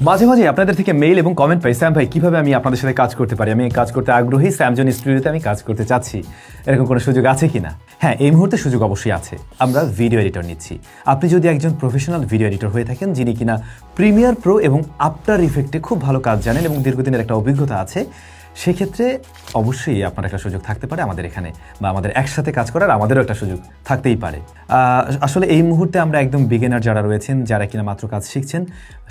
মাঝে মাঝে আপনাদের থেকে মেইল এবং কমেন্ট পাই। স্যাম ভাই, কীভাবে আমি আপনাদের সাথে কাজ করতে পারি? আমি কাজ করতে আগ্রহী স্যামজন স্টুডিওতে আমি কাজ করতে চাচ্ছি। এরকম কোনো সুযোগ আছে কি না হ্যাঁ এই মুহূর্তে সুযোগ অবশ্যই আছে। আমরা ভিডিও এডিটর নিচ্ছি। আপনি যদি একজন প্রফেশনাল ভিডিও এডিটর হয়ে থাকেন, যিনি কিনা প্রিমিয়ার প্রো এবং আফটার ইফেক্টে খুব ভালো কাজ জানেন এবং দীর্ঘদিনের একটা অভিজ্ঞতা আছে সেক্ষেত্রে অবশ্যই আপনার একটা সুযোগ থাকতে পারে আমাদের এখানে, বা আমাদের একসাথে কাজ করার আমাদেরও একটা সুযোগ থাকতেই পারে। আসলে এই মুহূর্তে আমরা একদম বিগিনার যারা রয়েছেন, যারা কিনা মাত্র কাজ শিখছেন,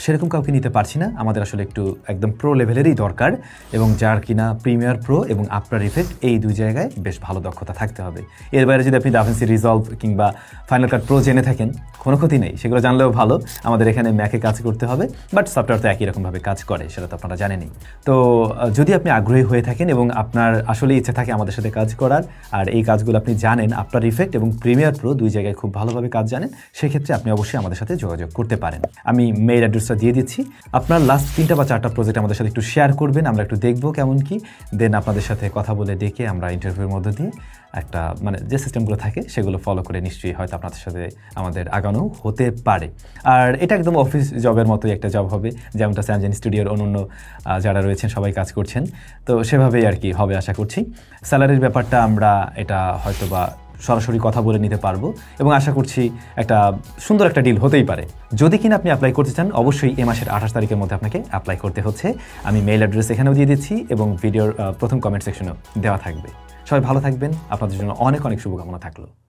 সেরকম কাউকে নিতে পারছি না। আমাদের আসলে একটু একদম প্রো লেভেলেরই দরকার, এবং যার কিনা প্রিমিয়ার প্রো এবং আফটার ইফেক্ট এই দুই জায়গায় বেশ ভালো দক্ষতা থাকতে হবে। এর বাইরে যদি আপনি ডাভেন্সি রিজলভ কিংবা ফাইনাল কাট প্রো জেনে থাকেন, কোনো ক্ষতি নেই, সেগুলো জানলেও ভালো। আমাদের এখানে ম্যাকে কাজ করতে হবে বাট সফটওয়্যার তো একই রকমভাবে কাজ করে, সেটা তো আপনারা জানেনই। তো যদি আপনি আগ্রহী হয়ে থাকেন এবং আপনার আসলে ইচ্ছে থাকে আমাদের সাথে কাজ করার। আর এই কাজগুলো আপনি জানেন, আপনার ইফেক্ট এবং প্রিমিয়ার প্রো দুই জায়গায় খুব ভালোভাবে কাজ জানেন, সেক্ষেত্রে আপনি অবশ্যই আমাদের সাথে যোগাযোগ করতে পারেন। আমি মেইল অ্যাড্রেসটা দিয়ে দিচ্ছি। আপনার লাস্ট তিনটা বা চারটা প্রজেক্ট আমাদের সাথে একটু শেয়ার করবেন, আমরা একটু দেখব কেমন কি দেন আপনাদের সাথে কথা বলে ডেকে আমরা ইন্টারভিউর মধ্যে দিয়ে একটা মানে যে সিস্টেমগুলো থাকে সেগুলো ফলো করে নিশ্চয়ই হয়তো আপনাদের সাথে আমাদের আগানো হতে পারে। আর এটা একদম অফিস জবের মতোই একটা জব হবে, যেমনটা স্যামজেন স্টুডিওর অন্যান্য যারা রয়েছেন সবাই কাজ করছেন। তো সেভাবেই আর কি হবে আশা করছি। স্যালারির ব্যাপারটা আমরা এটা হয়তো বা সরাসরি কথা বলে নিতে পারব এবং আশা করছি একটা সুন্দর একটা ডিল হতেই পারে। যদি কিনা আপনি অ্যাপ্লাই করতে চান, অবশ্যই এ মাসের আঠাশ তারিখের মধ্যে আপনাকে অ্যাপ্লাই করতে হচ্ছে। আমি মেইল অ্যাড্রেস এখানেও দিয়ে দিচ্ছি এবং ভিডিওর প্রথম কমেন্ট সেকশনেও দেওয়া থাকবে। সবাই ভালো থাকবেন। আপনাদের জন্য অনেক অনেক শুভকামনা থাকল।